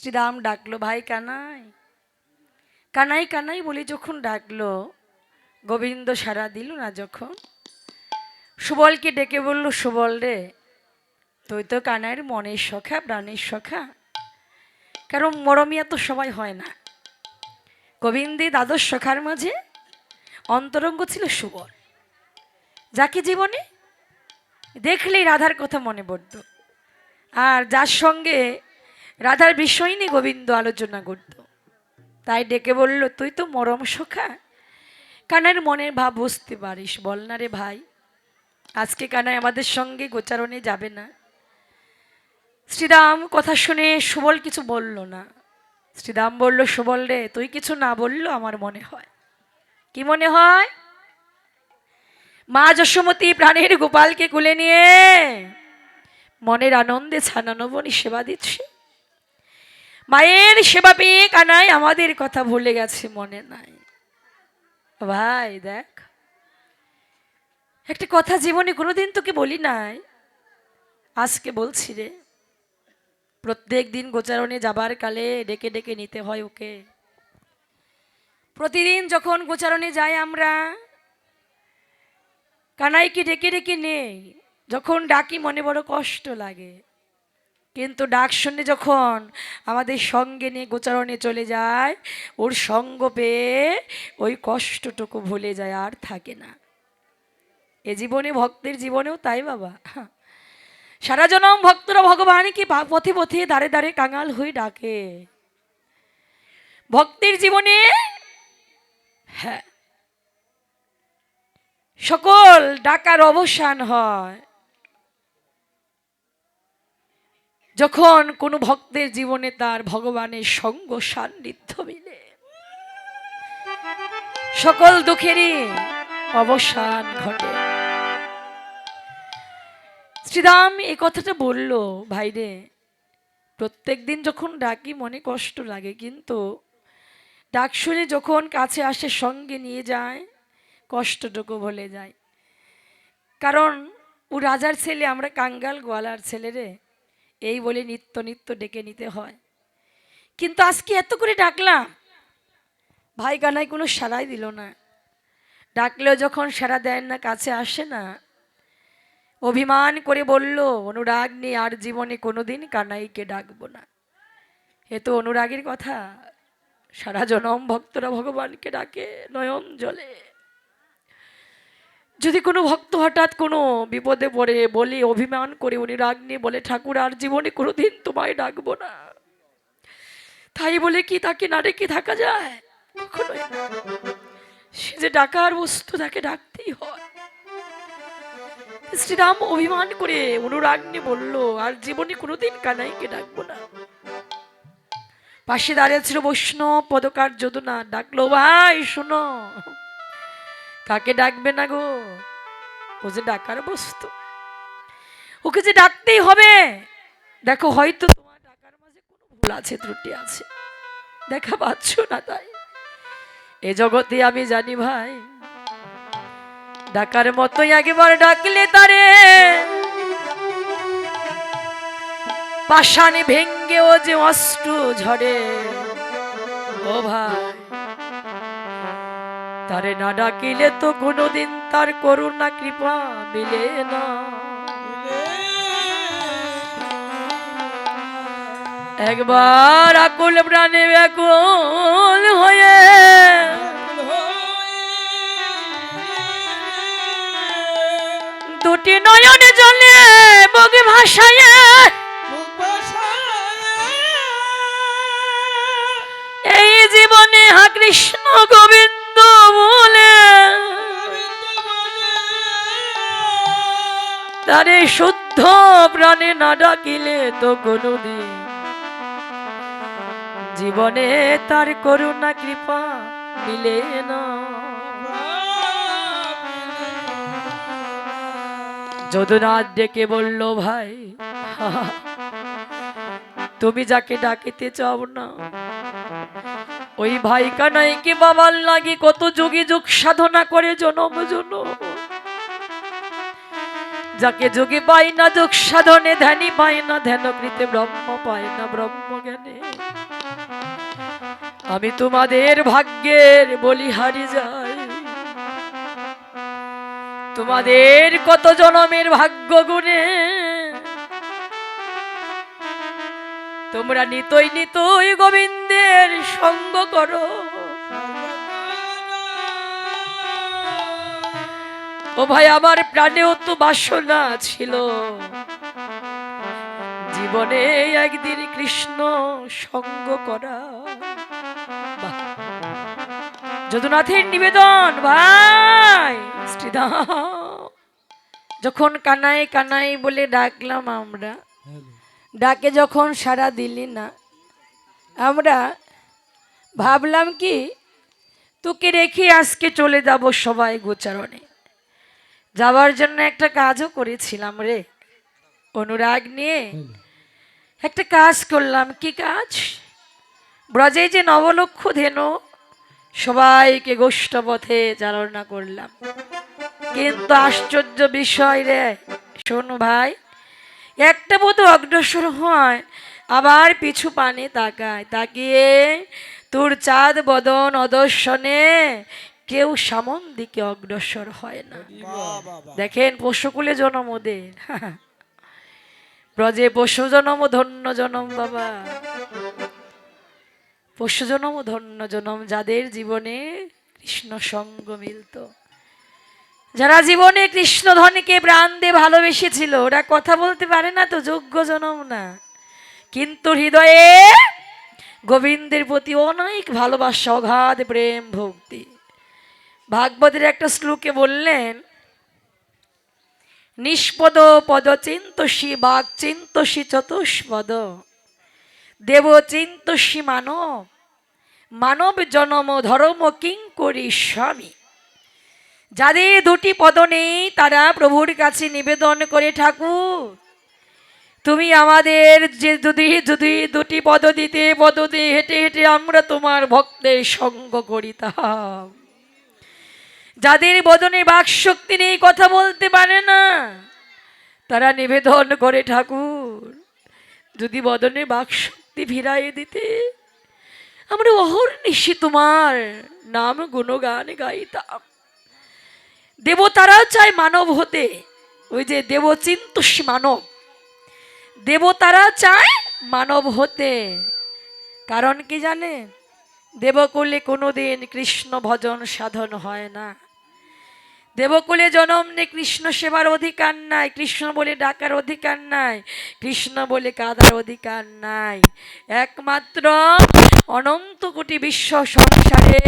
শ্রীরাম ডাকলো, ভাই কানাই। কানাই কানাই বলে, যখন ডাকলো, গোবিন্দ সারা দিল না যখন? সুবলকে ডেকে বলল, সুবল রে, তুই তো কানাইয়ের মনের সখা, প্রাণের সখা। কারণ মরমিয়া তো সবাই হয় না। গোবিন্দে দ্বাদশ সখার মাঝে অন্তরঙ্গ ছিল সুবল। যাকে জীবনে দেখলেই রাধার কথা মনে পড়ত। আর যার সঙ্গে রাধার বিষয় নিয়ে গোবিন্দ আলোচনা করত। তাই ডেকে বলল, তুই তো মরম সখা। কানার মনের ভাব বুঝতে পারিস। বল না রে ভাই, আজকে কানাই আমাদের সঙ্গে গোচারণে যাবে না। শ্রীরাম কথা শুনে সুবল কিছু বলল না। শ্রীরাম বলল, সুবল রে, তুই কিছু না বলল আমার মনে হয়। কি মনে হয়? মা যশোমতী প্রাণের গোপালকে কুলে নিয়ে মনের আনন্দে ছানানবনী সেবা দিচ্ছে। মায়ের সেবা পেয়ে কানাই আমাদের কথা ভুলে গেছে, মনে নাই। ভাই, দেখ। একটা কথা জীবনে কোনোদিন তোকে বলি নাই। আজকে বলছি রে, প্রত্যেক দিন গোচারণে যাবার কালে ডেকে ডেকে নিতে হয় ওকে। প্রতিদিন যখন গোচারণে যাই আমরা, কানাইকে ডেকে ডেকে নেই, যখন ডাকি মনে বড় কষ্ট লাগে। কিন্তু ডাক শুনে যখন আমাদের সঙ্গে নিয়ে গোচারণে চলে যায়, ওর সঙ্গ পেয়ে ওই কষ্টটুকু ভুলে যায়, আর থাকে না। এ জীবনে ভক্তের জীবনেও তাই বাবা। সারা জনম ভক্তরা ভগবানকে পথে পথে দাঁড়ে দাঁড়ে কাঙাল হয়ে ডাকে। ভক্তের জীবনে হ্যাঁ সকল ডাকার অবসান হয়। যখন কোনো ভক্তের জীবনে তার ভগবানের সঙ্গ সান্নিধ্য মিলে, সকল দুঃখেরই অবসান ঘটে। শ্রীরাম এ কথাটা বলল ভাইরে প্রত্যেক দিন যখন ডাকি মনে কষ্ট লাগে, কিন্তু ডাক শুনে যখন কাছে আসে সঙ্গে নিয়ে যায়, কষ্টটুকু ভুলে যায়। কারণ ও রাজার ছেলে, আমরা কাঙ্গাল গোয়ালার ছেলে রে এই বলে নিত্য নিত্য ডেকে নিতে হয়। কিন্তু আজকে এত করে ডাকলাম। ভাই কানাই কোনো সাড়াই দিল না। ডাকলেও যখন সাড়া দেন না, কাছে আসে না। অভিমান করে বলল, অনুরাগ নিয়ে আর জীবনে কোনো দিন কানাইকে ডাকবো না। এ তো অনুরাগের কথা। সারা জনম ভক্তরা ভগবানকে ডাকে নয়ন জলে। যদি কোনো ভক্ত হঠাৎ কোনো বিপদে পড়ে, বলে অভিমান করে, উনি রাগ নিয়ে বলে, ঠাকুর, আর জীবনে কোনোদিন তোমায় ডাকবো না। তাই বলে কি তাকে না ডেকে থাকা যায়? সে যে ডাকার বস্তু, তাকে ডাকতেই হয়। শ্রীরাম অভিমান করে অনুরাগ নিয়ে বলল, আর জীবনে কোনোদিন কানাইকে ডাকবো না। পাশে দাঁড়িয়ে ছিল বৈষ্ণব পদকার যদুনা ডাকলো, ভাই, শোনো। কাকে ডাকবে না গো? ও যে ডাকার বস্তু। ওকে যে ডাকতেই হবে। দেখো, হয়তো তোমার ডাকার মাঝে কোনো ভুল আছে, ত্রুটি আছে। দেখা পাচ্ছ না তাই? এ জগতে আমি জানি ভাই, ডাকার মতোই একবার ডাকলে তারে। পাষাণে ভেঙ্গে ও যে অষ্ট ঝরে। ও ভাই তারে না ডাকিলে তো কোনোদিন তার করুণা কৃপা মিলে না। একবার আকুল প্রাণে ব্যাকুল হয়ে দুটি নয়নে জলে বগ ভাসায় এই জীবনে হা কৃষ্ণ গোবিন্দ তারে শুদ্ধ প্রাণে না ডাকিলে তো কোনদিন জীবনে তার করুণা, কৃপা মিলে না। যদুনাথ ডেকে বলল, ভাই, তুমি যাকে ডাকিতে চাও না ওই ভাই কানাইকে বাবার লাগি কত যুগে যুগ সাধনা করে জনম জনম। যাকে যোগে পাই না যোগ সাধনে, ধ্যানি পায় না ধ্যান কৃতে ব্রহ্ম পায় না ব্রহ্ম জ্ঞানে। আমি তোমাদের ভাগ্যের বলিহারি যাই। তোমাদের কত জনমের ভাগ্য গুণে তোমরা নিতই নিতই গোবিন্দের সঙ্গ করো। ও ভাই, আমার প্রাণেও তো বাসনা ছিল। জীবনে একদিন কৃষ্ণ সঙ্গ করা। যদুনাথের নিবেদন, ভাই যখন কানাই কানাই বলে ডাকলাম আমরা ডাকে যখন সারা দিলি না। আমরা ভাবলাম কি, তোকে রেখে আজকে চলে যাব সবাই গোচারণে। যাওয়ার জন্য একটা কাজও করেছিলাম রে। অনুরাগ নিয়ে একটা কাজ করলাম। কি কাজ? ব্রজে যে নবলক্ষ ধেনু, সবাইকে গোষ্ঠপথে চালনা করলাম। কিন্তু আশ্চর্য বিষয় রে, শোন ভাই একটা বোধ অগ্রসর হয় আবার পিছু পানে তাকায়। তাকিয়ে তোর চাঁদ বদন অদর্শনে কেউ সামন দিকে অগ্রসর হয় না। দেখেন পশুকুলে জনম ওদের। ব্রজে পশু জনম ধন্য জনম বাবা। পশু জনম ধন্য জনম যাদের জীবনে কৃষ্ণ সঙ্গ মিলত। যারা জীবনে কৃষ্ণ ধনকে প্রাণ দিয়ে ভালোবেসেছিল, ওরা কথা বলতে পারে না তো, যোগ্য জনম না। কিন্তু হৃদয়ে গোবিন্দের প্রতি অনেক ভালোবাসা, অগাধ প্রেম, ভক্তি। ভাগবতের একটা শ্লোকে বললেন, নিষ্পদ পদ চিন্তসী, বাক চিন্তসী চতুষ্পদ। দেব চিন্তসী মানব মানব জনম ধর্ম কিং করি স্বামী। যাদের দুটি পদ নেই, তারা প্রভুর কাছে নিবেদন করে ঠাকুর। তুমি আমাদের যে যদি যদি দুটি পদ দিতে, পদ দিয়ে হেঁটে হেঁটে আমরা তোমার ভক্তের সঙ্গ করিতাম। যাদের বদনে বাকশক্তি নেই, কথা বলতে পারে না। তারা নিবেদন করে ঠাকুর। যদি বদনে বাকশক্তি ভিড়াইয়ে দিতে, আমরা অহর অহর্নিশি তোমার নাম গুণগান গাইতাম। দেবতারা চায় মানব হতে। ওই যে দেবচিন্তস মানব। দেবতারা চায় মানব হতে। কারণ কি জানে? দেবকুলে কোনোদিন কৃষ্ণ ভজন সাধন হয় না। দেবকুলে জনম নে কৃষ্ণ সেবার অধিকার নাই। কৃষ্ণ বলে ডাকার অধিকার নাই। কৃষ্ণ বলে কাদার অধিকার নাই। একমাত্র অনন্ত কোটি বিশ্ব সংসারে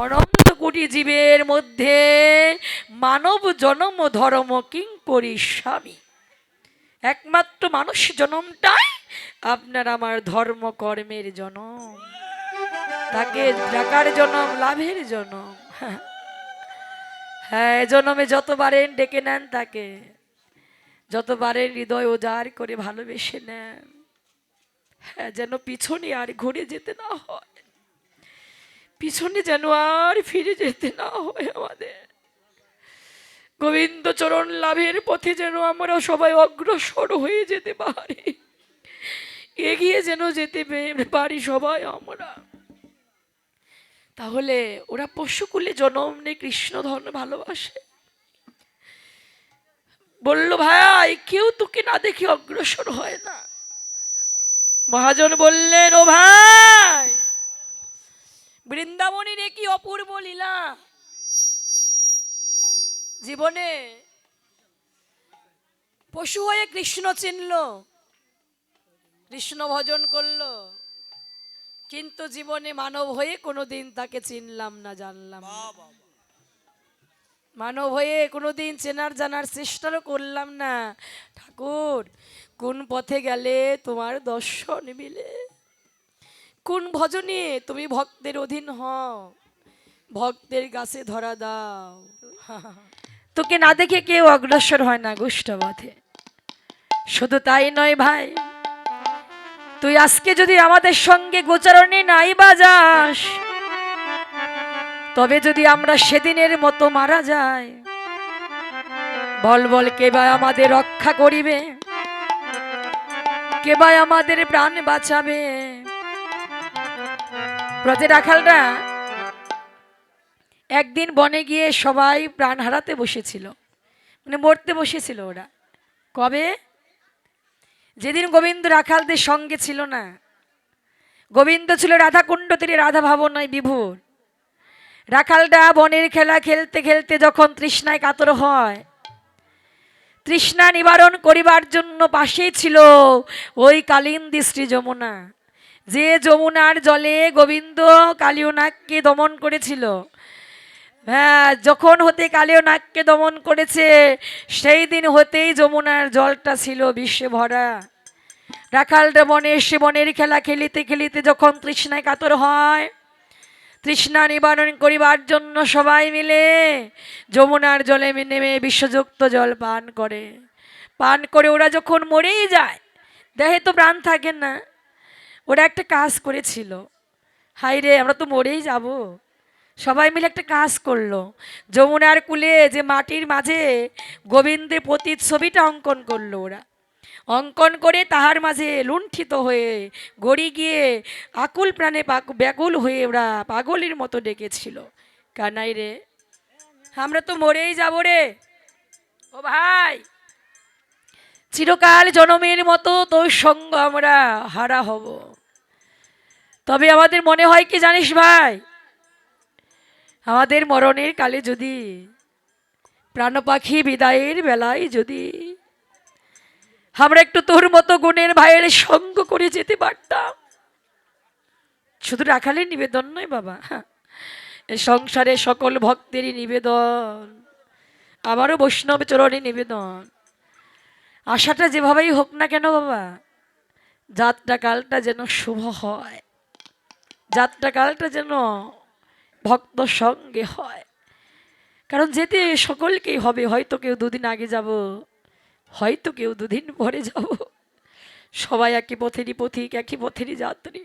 অনন্ত কোটি জীবের মধ্যে মানব জনম ধর্ম কিং করি স্বামী। একমাত্র মানুষ জনমটাই আপনার আমার ধর্ম কর্মের জনম। তাকে ডাকার জনম, লাভের জনম। হ্যাঁ জনমে যতবারেন ডেকে নেন তাকে। যতবারেন হৃদয় ওজার করে ভালোবেসে নেন। হ্যাঁ যেন পিছনে আর ঘুরে যেতে না হয়। পিছনে যেন আর ফিরে যেতে না হয় আমাদের। গোবিন্দ চরণ লাভের পথে যেন আমরা সবাই অগ্রসর হয়ে যেতে পারি। এগিয়ে যেন যেতে পারি সবাই আমরা। তাহলে ওরা পশুকুলে জনম নিয়ে কৃষ্ণ ধন ভালোবাসে। বলল, ভাই, কেউ তোকে না দেখে অগ্রসর হয় না। মহাজন বললেন, ও ভাই বৃন্দাবনের কি অপূর্ব লীলা? জীবনে পশু হয়ে কৃষ্ণ চিনল কৃষ্ণ ভজন করল কিন্তু জীবনে মানব হয়ে কোনোদিন তাকে চিনলাম না জানলাম মানব হয়ে কোনোদিন চেনার জানার চেষ্টারও করলাম না। ঠাকুর কোন পথে গেলে তোমার দর্শন মিলে? কোন ভজনে তুমি ভক্তের অধীন হও? ভক্তের গাছে ধরা দাও। তোকে না দেখে কেউ অগ্রসর হয় না গোষ্ঠপথে শুধু তাই নয় ভাই, তুই আজকে যদি আমাদের সঙ্গে গোচারণে নাই বাজাস, তবে যদি আমরা সেদিনের মতো মারা যাই, বল বল কে বা আমাদের রক্ষা করিবে? কে বা আমাদের প্রাণ বাঁচাবে? ব্রজে রাখালরা একদিন বনে গিয়ে সবাই প্রাণ হারাতে বসেছিল মানে মরতে বসেছিল ওরা। কবে? যেদিন গোবিন্দ রাখালদের সঙ্গে ছিল না। গোবিন্দ ছিল রাধা কুণ্ড তীরে রাধা ভাবনায় বিভোর। রাখালটা বনের খেলা খেলতে খেলতে যখন তৃষ্ণায় কাতর হয়, তৃষ্ণা নিবারণ করিবার জন্য পাশেই ছিল ওই কালিন্দী শ্রী যমুনা যে যমুনার জলে গোবিন্দ কালিয়নাগকে দমন করেছিল। হ্যাঁ যখন হতে কালীয় নাগকে দমন করেছে, সেই দিন হতেই যমুনার জলটা ছিল বিশ্বে ভরা। রাখালটা বনে এসে বনের খেলা খেলিতে খেলিতে যখন তৃষ্ণায় কাতর হয়, তৃষ্ণা নিবারণ করিবার জন্য সবাই মিলে যমুনার জলে নেমে বিশ্বযুক্ত জল পান করে। পান করে ওরা যখন মরেই যায়, দেহে তো প্রাণ থাকে না। ওরা একটা কাজ করেছিল। হাই রে, আমরা তো মরেই যাব। সবাই মিলে একটা কাজ করল। যমুনার কুলে যে মাটির মাঝে গোবিন্দের প্রতিচ্ছবিটা অঙ্কন করল ওরা। অঙ্কন করে তাহার মাঝে লুণ্ঠিত হয়ে গড়ি গিয়ে আকুল প্রাণে ব্যাকুল হয়ে ওরা পাগলের মতো ডেকেছিল। কানাই রে, আমরা তো মরেই যাব রে। ও ভাই! চিরকাল জনমের মতো তোর সঙ্গ আমরা হারা হব। তবে আমাদের মনে হয় কি জানিস ভাই? আমাদের মরণের কালে যদি প্রাণ পাখি বিদায়ের বেলায় যদি আমরা একটু তোর মতো গুণের ভাইয়ের সঙ্গ করে যেতে পারতাম। শুধু রাখালের নিবেদন নয় বাবা এ সংসারে সকল ভক্তেরই নিবেদন, আমারও বৈষ্ণব চরণে নিবেদন। আশাটা যেভাবেই হোক না কেন বাবা যাত্রা কালটা যেন শুভ হয় যাত্রা কালটা যেন ভক্ত সঙ্গে হয়। কারণ যেতে সকলকেই হবে, হয়তো কেউ দুদিন আগে যাব, হয়তো কেউ দুদিন পরে যাব। সবাই একই পথেরই পথিক, একই পথেরই যাত্রী।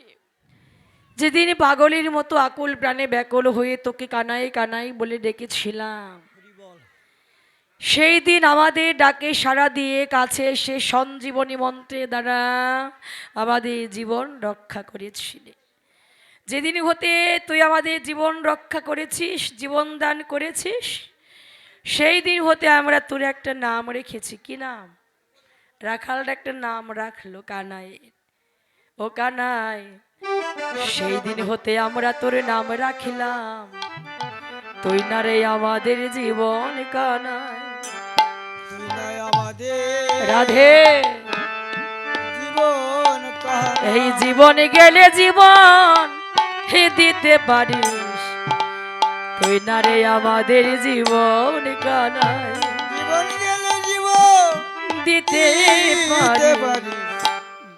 যেদিন পাগলের মতো আকুল প্রাণে ব্যাকুল হয়ে তোকে কানাই কানাই বলে ডেকেছিলাম সেই দিন আমাদের ডাকে সাড়া দিয়ে কাছে এসে সঞ্জীবনী মন্ত্রে দ্বারা আমাদের জীবন রক্ষা করেছিলে যেদিন হতে তুই আমাদের জীবন রক্ষা করেছিস, জীবন দান করেছিস, সেই দিন হতে আমরা তোর একটা নাম রেখেছি। কি নাম? রাখালটা একটা নাম রাখল কানাই ও কানাই, সেই দিন হতে আমরা তোর নাম রাখিলাম। তুই না রে আমাদের জীবন কানাই। রাধে। এই জীবনে গেলে জীবন হে দিতে পারিস। তুই না রে আমাদের জীবন কানাই। জীবন গেলে জীবন দিতে পারিস।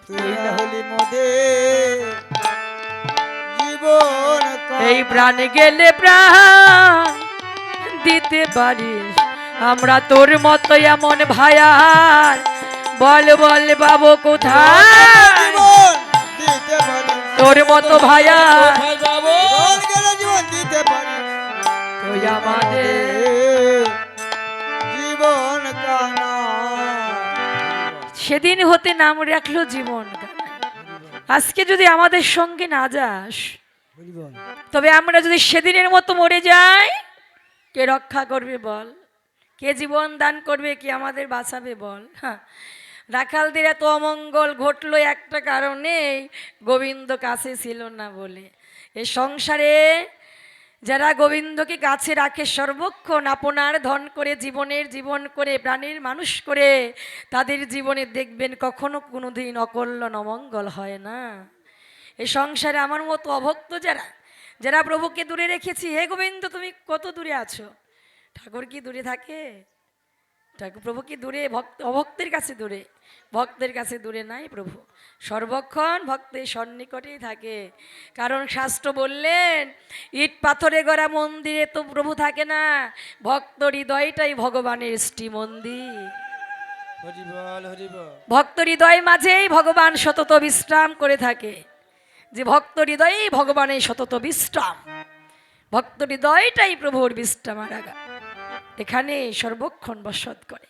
তুই না হলি মোদের জীবন এই প্রাণ গেলে প্রাণ দিতে পারিস। আমরা তোর মতো এমন ভায়ার বল বল বাবু কোথায়? তোর মতো পারিস তুই আমাদের জীবন সেদিন হতে নাম রাখল জীবন আজকে যদি আমাদের সঙ্গে না যাস তবে আমরা যদি সেদিনের মতো মরে যাই কে রক্ষা করবে বল? কে জীবন দান করবে, কে আমাদের বাঁচাবে বল? হ্যাঁ। রাখালদের এত অমঙ্গল ঘটলো একটা কারণে গোবিন্দ কাছে ছিল না বলে। এ সংসারে যারা গোবিন্দকে কাছে রাখে সর্বক্ষণ, আপনার ধন করে, জীবনের জীবন করে, প্রাণীর মানুষ করে, তাদের জীবনে দেখবেন কখনো কোনোদিন অকল্যাণ, অমঙ্গল হয় না। এ সংসারে আমার মতো অভক্ত যারা যারা প্রভুকে দূরে রেখেছি, হে গোবিন্দ, তুমি কত দূরে আছো? ঠাকুর কি দূরে থাকে? ঠাকুর প্রভু কি দূরে? ভক্ত অভক্তের কাছে দূরে। ভক্তের কাছে দূরে নাই প্রভু। সর্বক্ষণ ভক্তের সন্নিকটেই থাকে। কারণ শাস্ত্র বললেন ইট পাথরে গড়া মন্দিরে তো প্রভু থাকে না। ভক্ত হৃদয়টাই ভগবানের শ্রী মন্দির। ভক্ত হৃদয় মাঝেই ভগবান সতত বিশ্রাম করে থাকে। যে ভক্ত হৃদয়েই ভগবানের সতত বিশ্রাম। ভক্ত হৃদয়টাই প্রভুর বিশ্রামারাগা এখানে সর্বক্ষণ বসত করে।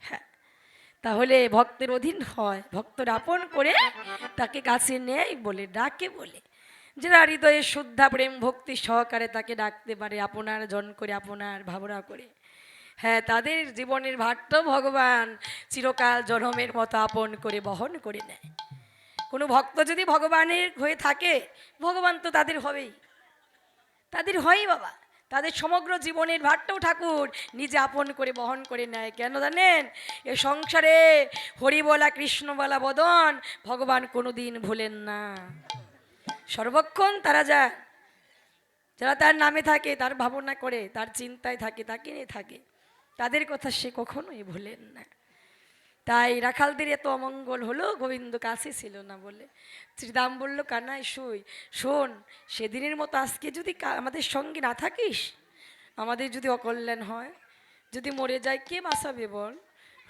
হ্যাঁ তাহলে ভক্তের অধীন হয়, ভক্তর আপন করে তাকে কাছে নেয় বলে, ডাকে বলে। যারা হৃদয়ে শুদ্ধা প্রেম ভক্তি সহকারে তাকে ডাকতে পারে, আপনার জন করে, আপনার ভাবনা করে। হ্যাঁ তাদের জীবনের ভারটাও ভগবান চিরকাল জনমের মতো আপন করে, বহন করে নেয়। কোনো ভক্ত যদি ভগবানের হয়ে থাকে, ভগবান তো তাদের হবেই। তাদের হয়ই বাবা। তাদের সমগ্র জীবনের ভারটাও ঠাকুর নিজে আপন করে বহন করে নেয়। কেন জানেন? এ সংসারে হরিবলা, কৃষ্ণবলা, বদন ভগবান কোনোদিন ভুলেন না। সর্বক্ষণ তারা যা, যারা তার নামে থাকে, তার ভাবনা করে, তার চিন্তায় থাকে, তাকে নিয়ে থাকে, তাদের কথা সে কখনোই ভুলেন না। তাই রাখালদের এত অমঙ্গল হলো, গোবিন্দ কাছে ছিল না বলে। শ্রীরাম বলল, কানাই, শুই। শোন, সেদিনের মতো আজকে যদি আমাদের সঙ্গে না থাকিস, আমাদের যদি অকল্যাণ হয়, যদি মরে যায়, কে বাঁচাবে বল?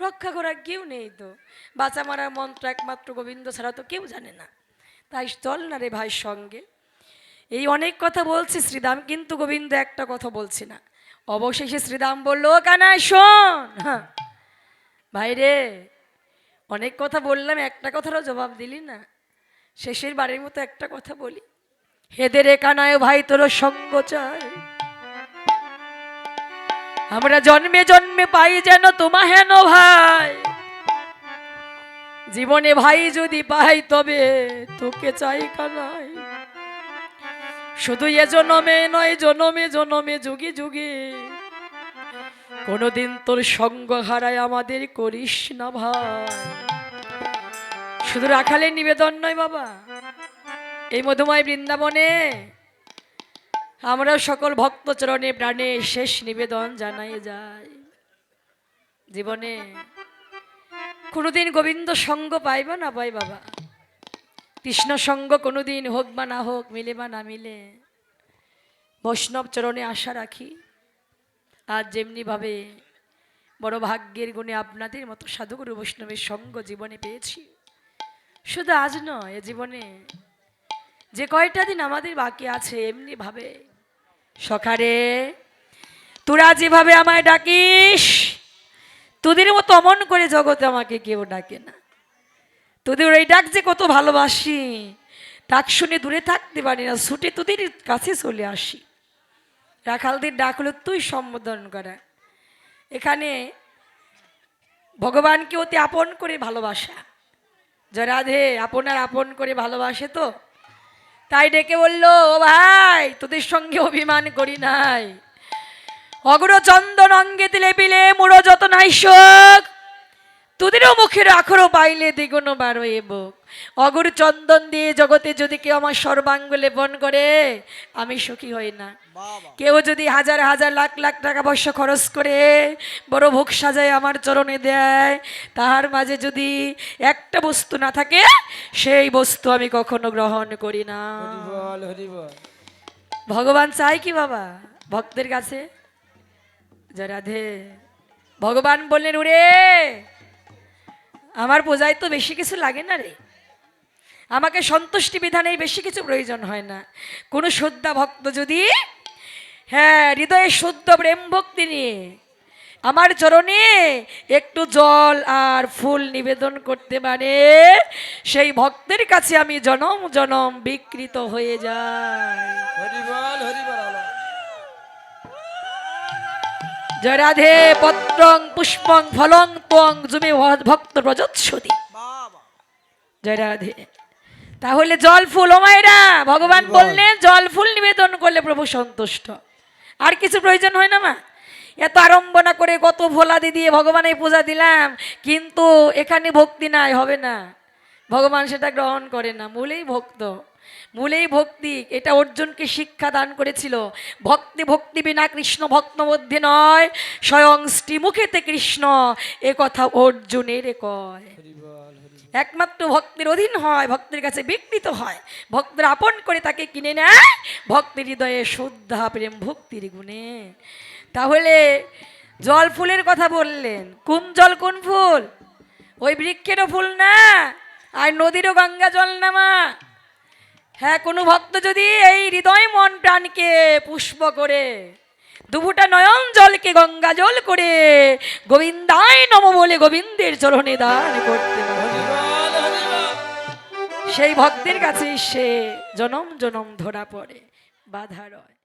রক্ষা করার কেউ নেই তো। বাঁচা মারার মন্ত্র একমাত্র গোবিন্দ ছাড়া তো কেউ জানে না। তাই চল না রে ভাইয়ের সঙ্গে। এই অনেক কথা বলছে শ্রীরাম কিন্তু গোবিন্দ একটা কথা বলছে না। অবশেষে শ্রীরাম বলল, "ও কানাই, শোন। হ্যাঁ। ভাই রে অনেক কথা বললাম, একটা কথারও জবাব দিলি না। শেষের বারের মতো একটা কথা বলি। হেদের রে কানায় ভাই তোর সঙ্গ চাই। আমরা জন্মে জন্মে পাই যেন তোমা হেন ভাই। জীবনে ভাই যদি পাই তবে তোকে চাই কানাই। শুধু এ জনমে নয়, জনমে জনমে যুগে যুগে কোনোদিন তোর সঙ্গ হারায় আমাদের করিস না ভাই। শুধু রাখালের নিবেদন নয় বাবা, এই মধুময় বৃন্দাবনে আমরা সকল ভক্তচরণে প্রাণে শেষ নিবেদন জানাই যাই। জীবনে কোনোদিন গোবিন্দ সঙ্গ পাইবা না পাই বাবা, কৃষ্ণ সঙ্গ কোনোদিন হোক বা না হোক মিলে বা না মিলে, বৈষ্ণব চরণে আশা রাখি। আর যেমনিভাবে বড় ভাগ্যের গুণে আপনাদের মতো সাধুগুরু বৈষ্ণবের সঙ্গ জীবনে পেয়েছি। শুধু আজ নয় জীবনে যে কয়টা দিন আমাদের বাকি আছে এমনি ভাবে সকারে তোরা যেভাবে আমায় ডাকিস, তোদের মতো অমন করে জগতে আমাকে কেউ ডাকে না। তোদের এই ডাক যে কত ভালোবাসি, ডাক শুনে দূরে থাকতে পারি না, ছুটে তোদের কাছে চলে আসি। রাখালদের ডাক হলো, তুই সম্বোধন করা। এখানে ভগবানকে অতি আপন করে ভালোবাসা। জরাধে রাধে আপনার আপন করে ভালোবাসে তো। তাই ডেকে বলল, ও ভাই, তোদের সঙ্গে অভিমান করি নাই। অগ্র চন্দন অঙ্গে তিলে পিলে মুড়ো যত নাই শোক। তোদেরও মুখের আখরও পাইলে দ্বিগুণ বারো এবক অগর চন্দন দিয়ে জগতে যদি কেউ আমার সর্বাঙ্গ লেপন করে আমি সুখী হই না। কেউ যদি হাজার হাজার লাখ লাখ টাকা পয়সা খরচ করে বড় ভোগ সাজায় আমার চরণে দেয় তাহার মাঝে যদি একটা বস্তু না থাকে সেই বস্তু আমি কখনো গ্রহণ করি না। ভগবান চাই কি বাবা? ভক্তের কাছে? জয় রাধে। ভগবান বললেন ওরে আমার পূজায় তো বেশি কিছু লাগে না রে। আমাকে সন্তুষ্টি বিধানে বেশি কিছু প্রয়োজন হয় না। কোনো শ্রদ্ধা ভক্ত যদি হ্যাঁ হৃদয়ে শুদ্ধ প্রেম ভক্তি নিয়ে আমার চরণে একটু জল আর ফুল নিবেদন করতে পারে সেই ভক্তের কাছে আমি জনম জনম বিকৃত হয়ে যাই। হরি বল হরি বল আলো। জয় রাধে পত্রং পুষ্পং ফলং ত্বং জুমে ভক্ত বাবা। জয় রাধে। তাহলে জল ফুল ও মায়েরা ভগবান বল। বললেন জল ফুল নিবেদন করলে প্রভু সন্তুষ্ট। আর কিছু প্রয়োজন হয় না মা? এত আড়ম্বনা করে কত ভোলাদি দিয়ে ভগবানের পূজা দিলাম কিন্তু এখানে ভক্তি নাই হবে না। ভগবান সেটা গ্রহণ করে না মূলেই ভক্ত। মূলেই ভক্তি, এটা অর্জুনকে শিক্ষা দান করেছিল। ভক্তি ভক্তি বিনা কৃষ্ণ ভক্ত মধ্যে নয়, স্বয়ং শ্রীমুখেতে কৃষ্ণ, এ কথা অর্জুনের কয়। একমাত্র ভক্তের অধীন হয়, ভক্তের কাছে বিকৃত হয়। ভক্তের আপন করে তাকে কিনে নেয়, ভক্তের হৃদয়ে শুদ্ধা প্রেম ভক্তির গুণে। তাহলে জল ফুলের কথা বললেন কোন জল কোন ফুল? ওই বৃক্ষেরও ফুল না, আর নদীরও গঙ্গা জল না মা। হ্যাঁ কোনো ভক্ত যদি এই হৃদয় মন প্রাণকে পুষ্প করে দুপুটা নয়ন জলকে গঙ্গা জল করে, গোবিন্দায় নম বলে গোবিন্দের চরণে দান করতে সেই ভক্তের কাছে সে জনম জনম ধরা পড়ে, বাধা রয়।